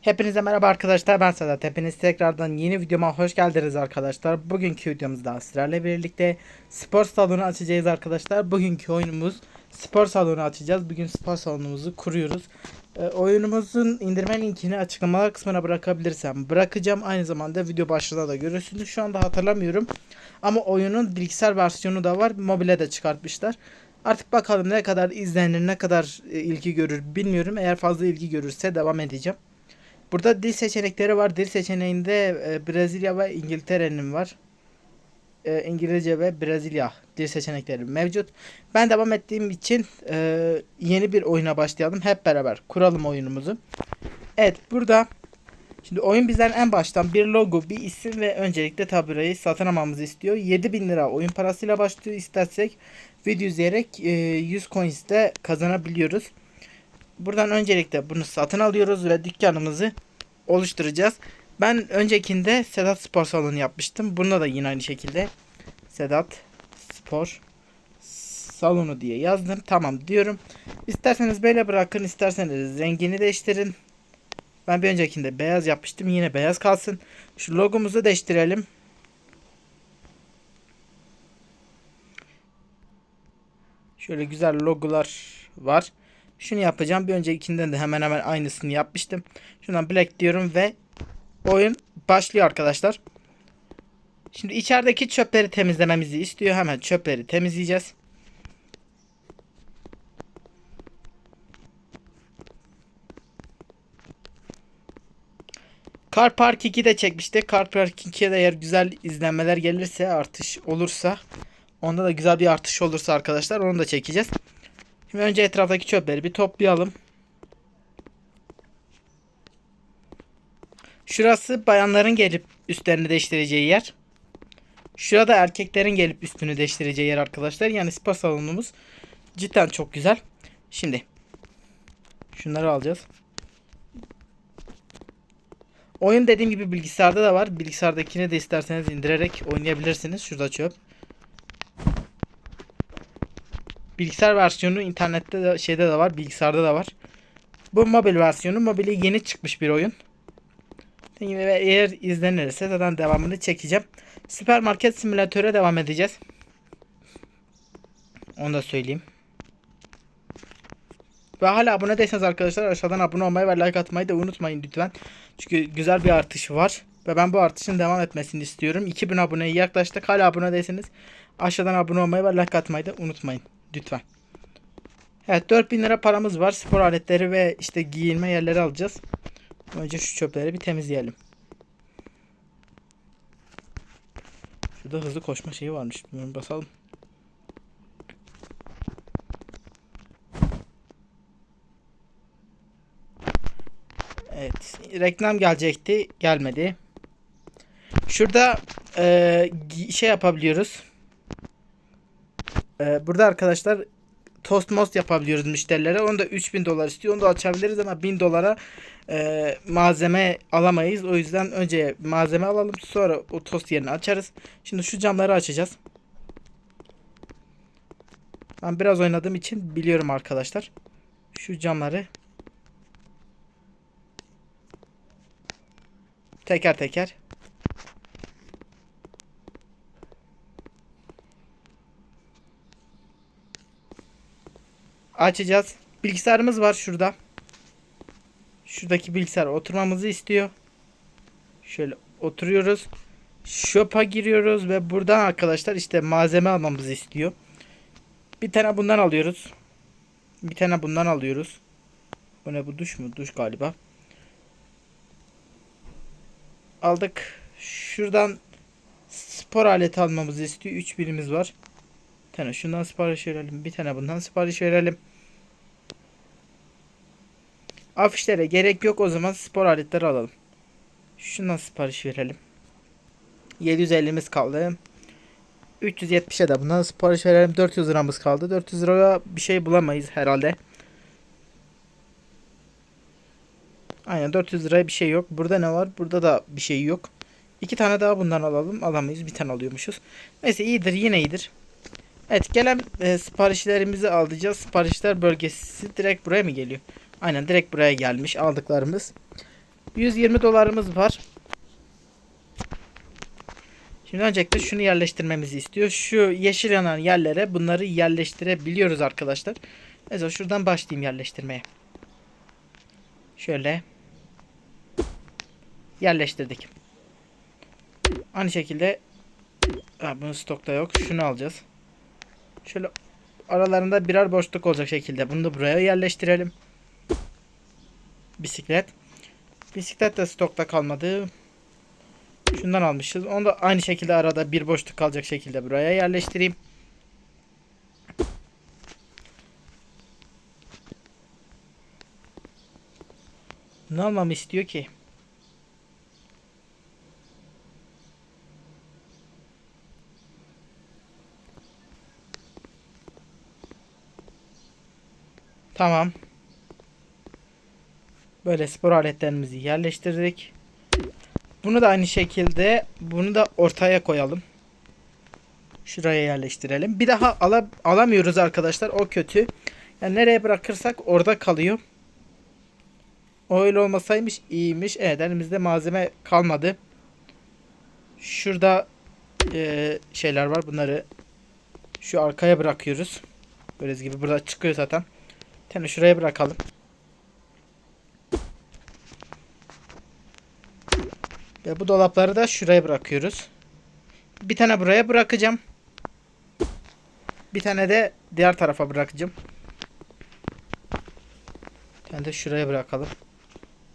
Hepinize merhaba arkadaşlar ben Sedat. Hepiniz tekrardan yeni videoma hoş geldiniz arkadaşlar. Bugünkü videomuzda sizlerle birlikte spor salonu açacağız arkadaşlar. Bugünkü oyunumuz spor salonu açacağız. Bugün spor salonumuzu kuruyoruz. Ee, oyunumuzun indirme linkini açıklamalar kısmına bırakabilirsem bırakacağım. Aynı zamanda video başlığında da görürsünüz. Şu anda hatırlamıyorum. Ama oyunun bilgisayar versiyonu da var. Mobile de çıkartmışlar. Artık bakalım ne kadar izlenir, ne kadar e, ilgi görür bilmiyorum. Eğer fazla ilgi görürse devam edeceğim. Burada dil seçenekleri var. Dil seçeneğinde e, Brezilya ve İngiltere'nin var. E, İngilizce ve Brezilya dil seçenekleri mevcut. Ben devam ettiğim için e, yeni bir oyuna başlayalım. Hep beraber kuralım oyunumuzu. Evet burada şimdi oyun bizden en baştan bir logo, bir isim ve öncelikle taburayı satın almamızı istiyor. 7000 lira oyun parasıyla başlıyor. İstersek video izleyerek e, 100 coins de kazanabiliyoruz. Buradan öncelikle bunu satın alıyoruz ve dükkanımızı oluşturacağız. Ben öncekinde Sedat Spor Salonu yapmıştım. Bunda da yine aynı şekilde Sedat Spor Salonu diye yazdım. Tamam diyorum. İsterseniz böyle bırakın, isterseniz rengini değiştirin. Ben bir öncekinde beyaz yapmıştım. Yine beyaz kalsın. Şu logomuzu değiştirelim. Şöyle güzel logolar var. Şunu yapacağım. Bir öncekinden de hemen hemen aynısını yapmıştım. Şuradan black diyorum ve oyun başlıyor arkadaşlar. Şimdi içerideki çöpleri temizlememizi istiyor. Hemen çöpleri temizleyeceğiz. Car Park 2 de çekmiştik. Car Park 2'ye de eğer güzel izlenmeler gelirse artış olursa onda da güzel bir artış olursa arkadaşlar onu da çekeceğiz. Şimdi önce etraftaki çöpleri bir toplayalım. Şurası bayanların gelip üstlerini değiştireceği yer. Şurada erkeklerin gelip üstünü değiştireceği yer arkadaşlar. Yani spa salonumuz cidden çok güzel. Şimdi şunları alacağız. Oyun dediğim gibi bilgisayarda da var. Bilgisayardakini de isterseniz indirerek oynayabilirsiniz. Şurada çöp. Bilgisayar versiyonu internette de şeyde de var, bilgisayarda da var. Bu mobil versiyonu, mobili yeni çıkmış bir oyun. Ve eğer izlenirse zaten devamını çekeceğim. Süpermarket simülatöre devam edeceğiz. Onu da söyleyeyim. Ve hala abone değilseniz arkadaşlar aşağıdan abone olmayı ve like atmayı da unutmayın lütfen. Çünkü güzel bir artış var. Ve ben bu artışın devam etmesini istiyorum. 2000 aboneye yaklaştık. Hala abone değilseniz aşağıdan abone olmayı ve like atmayı da unutmayın. Lütfen. Evet 4000 lira paramız var. Spor aletleri ve işte giyinme yerleri alacağız. Önce şu çöpleri bir temizleyelim. Şurada hızlı koşma şeyi varmış. Bunu basalım. Evet. Reklam gelecekti. Gelmedi. Şurada e, şey yapabiliyoruz. E, burada arkadaşlar tost most yapabiliyoruz müşterilere. Onu da 3000 dolar istiyor. Onu da açabiliriz ama 1000 dolara e, malzeme alamayız. O yüzden önce malzeme alalım. Sonra o tost yerini açarız. Şimdi şu camları açacağız. Ben biraz oynadığım için biliyorum arkadaşlar. Şu camları teker teker açacağız. Bilgisayarımız var şurada. Şuradaki bilgisayar oturmamızı istiyor. Şöyle oturuyoruz. Shop'a giriyoruz ve buradan arkadaşlar işte malzeme almamızı istiyor. Bir tane bundan alıyoruz. Bir tane bundan alıyoruz. Bu ne bu duş mu? Duş galiba. Aldık. Şuradan spor aleti almamızı istiyor. 3 birimiz var. Tane şundan sipariş verelim. Bir tane bundan sipariş verelim. Afişlere gerek yok o zaman spor aletleri alalım. Şundan sipariş verelim. 750'miz kaldı. 370'e de bundan sipariş verelim. 400 liramız kaldı. 400 liraya bir şey bulamayız herhalde. Aynen 400 liraya bir şey yok. Burada ne var? Burada da bir şey yok. İki tane daha bundan alalım. Alamayız. Bir tane alıyormuşuz. Neyse iyidir. Yine iyidir. Evet gelen e, siparişlerimizi alacağız. Siparişler bölgesi direkt buraya mı geliyor? Aynen direkt buraya gelmiş aldıklarımız. 120 dolarımız var. Şimdi öncelikle şunu yerleştirmemizi istiyor. Şu yeşil yanan yerlere bunları yerleştirebiliyoruz arkadaşlar. Mesela şuradan başlayayım yerleştirmeye. Şöyle yerleştirdik. Aynı şekilde ha, bunun stokta yok. Şunu alacağız. Şöyle aralarında birer boşluk olacak şekilde bunu da buraya yerleştirelim. Bisiklet. Bisiklet de stokta kalmadı. Şundan almışız. Onu da aynı şekilde arada bir boşluk kalacak şekilde buraya yerleştireyim. Ne almamı istiyor ki? Tamam. Böyle spor aletlerimizi yerleştirdik. Bunu da aynı şekilde bunu da ortaya koyalım. Şuraya yerleştirelim. Bir daha ala, alamıyoruz arkadaşlar. O kötü. Yani nereye bırakırsak orada kalıyor. O öyle olmasaymış iyiymiş. Evet elimizde malzeme kalmadı. Şurada e, şeyler var. Bunları şu arkaya bırakıyoruz. Böyle gibi burada çıkıyor zaten. Tane şuraya bırakalım. Ve bu dolapları da şuraya bırakıyoruz. Bir tane buraya bırakacağım. Bir tane de diğer tarafa bırakacağım. Bir de şuraya bırakalım.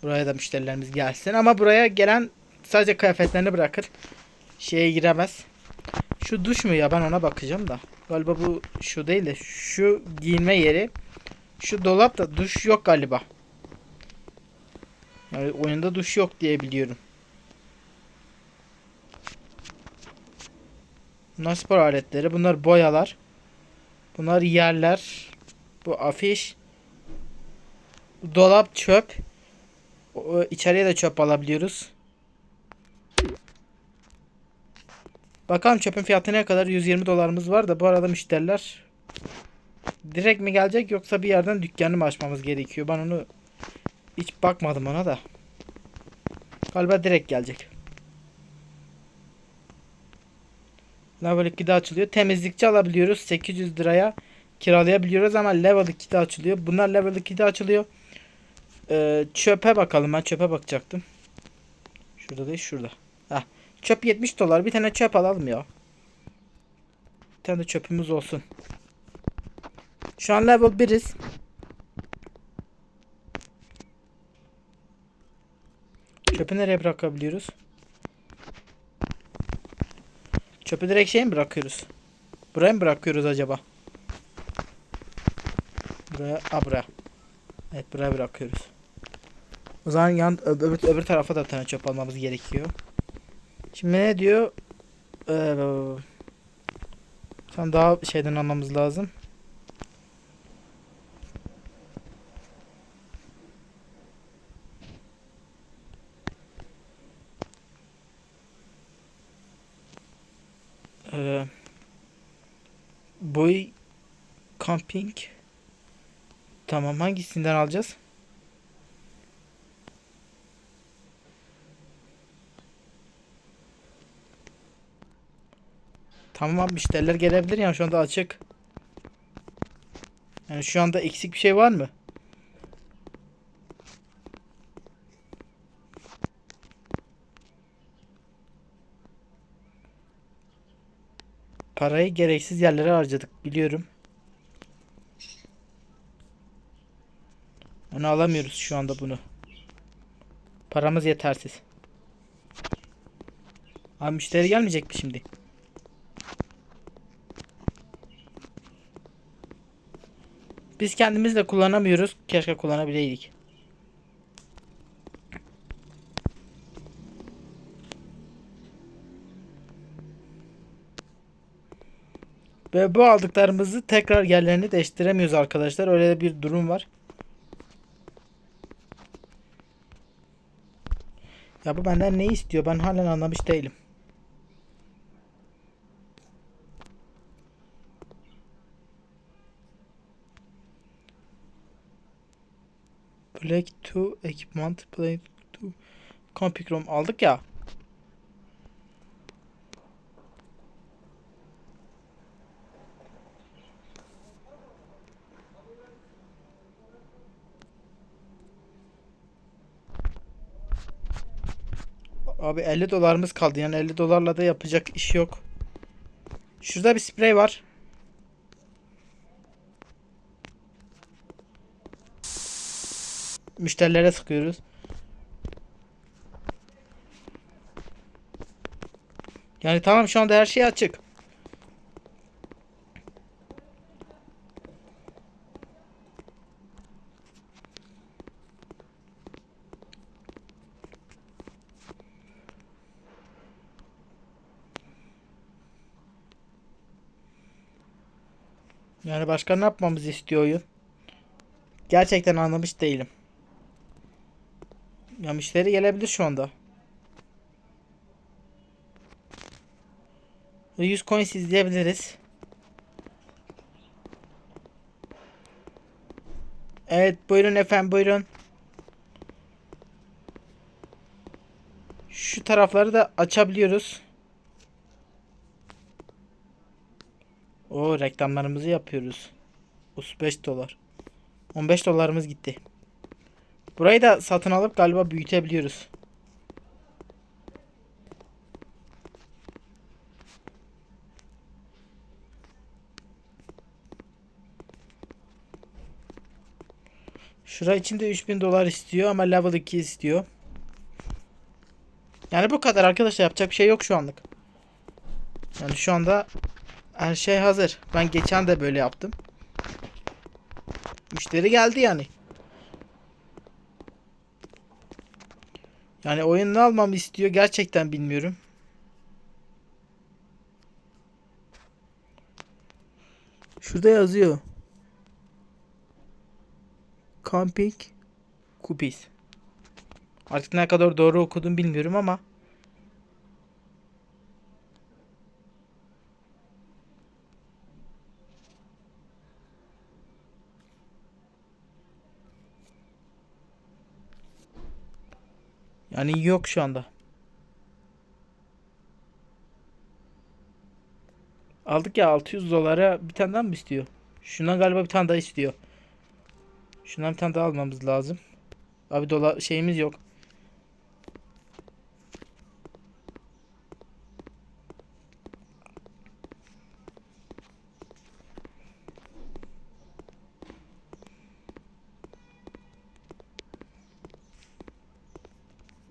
Buraya da müşterilerimiz gelsin. Ama buraya gelen sadece kıyafetlerini bırakır. Şeye giremez. Şu duş mu ya ben ona bakacağım da. Galiba bu şu değil de şu giyinme yeri. Şu dolap da duş yok galiba. Yani oyunda duş yok diye biliyorum. Bunlar spor aletleri. Bunlar boyalar. Bunlar yerler. Bu afiş. Dolap çöp. O, içeriye de çöp alabiliyoruz. Bakalım çöpün fiyatı ne kadar? 120 dolarımız var da bu arada müşteriler direkt mi gelecek yoksa bir yerden dükkanı mı açmamız gerekiyor? Ben onu hiç bakmadım ona da. Galiba direkt gelecek. Level 2'de açılıyor. Temizlikçi alabiliyoruz. 800 liraya kiralayabiliyoruz ama level 2'de açılıyor. Bunlar level 2'de açılıyor. Ee, çöpe bakalım. Ben çöpe bakacaktım. Şurada değil şurada. Heh. Çöp 70 dolar. Bir tane çöp alalım ya. Bir tane de çöpümüz olsun. Şu an level 1'iz. Çöpü nereye bırakabiliyoruz? Çöpü direkt şey mi bırakıyoruz? Buraya mı bırakıyoruz acaba? Buraya, a buraya. Evet buraya bırakıyoruz. O zaman yan öbür, öbür tarafa da bir tane çöp almamız gerekiyor. Şimdi ne diyor? Ee, sen daha şeyden almamız lazım. Ee, boy camping. Tamam hangisinden alacağız? Tamam müşteriler gelebilir yani şu anda açık. Yani şu anda eksik bir şey var mı? Parayı gereksiz yerlere harcadık biliyorum. Onu alamıyoruz şu anda bunu. Paramız yetersiz. Abi müşteri gelmeyecek mi şimdi? Biz kendimiz de kullanamıyoruz. Keşke kullanabileydik. Ve bu aldıklarımızı tekrar yerlerini değiştiremiyoruz arkadaşlar. Öyle bir durum var. Ya bu benden ne istiyor? Ben halen anlamış değilim. Black to equipment black to Config room aldık ya. Abi 50 dolarımız kaldı yani 50 dolarla da yapacak iş yok. Şurada bir sprey var. Müşterilere sıkıyoruz. Yani tamam şu anda her şey açık. Yani başka ne yapmamızı istiyor oyun? Gerçekten anlamış değilim. Ya müşteri gelebilir şu anda. 100 coins izleyebiliriz. Evet buyurun efendim buyurun. Şu tarafları da açabiliyoruz. O reklamlarımızı yapıyoruz. 35 dolar. 15 dolarımız gitti. Burayı da satın alıp galiba büyütebiliyoruz. Şura içinde 3000 dolar istiyor ama level 2 istiyor. Yani bu kadar arkadaşlar yapacak bir şey yok şu anlık. Yani şu anda her şey hazır. Ben geçen de böyle yaptım. Müşteri geldi yani. Yani oyun ne almamı istiyor gerçekten bilmiyorum. Şurada yazıyor. Camping Cookies. Artık ne kadar doğru okudum bilmiyorum ama yani yok şu anda. Aldık ya 600 dolara bir tane daha mı istiyor? Şundan galiba bir tane daha istiyor. Şundan bir tane daha almamız lazım. Abi dolar şeyimiz yok.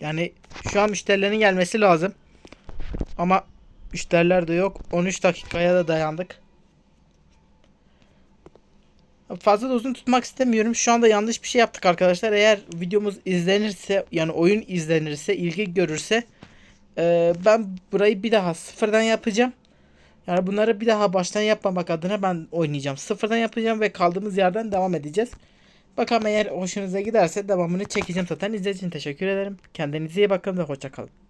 Yani şu an müşterilerin gelmesi lazım. Ama müşteriler de yok. 13 dakikaya da dayandık. Fazla da uzun tutmak istemiyorum. Şu anda yanlış bir şey yaptık arkadaşlar. Eğer videomuz izlenirse yani oyun izlenirse, ilgi görürse e, ben burayı bir daha sıfırdan yapacağım. Yani bunları bir daha baştan yapmamak adına ben oynayacağım. Sıfırdan yapacağım ve kaldığımız yerden devam edeceğiz. Bakalım eğer hoşunuza giderse devamını çekeceğim zaten. İzlediğiniz için teşekkür ederim. Kendinize iyi bakın ve hoşçakalın.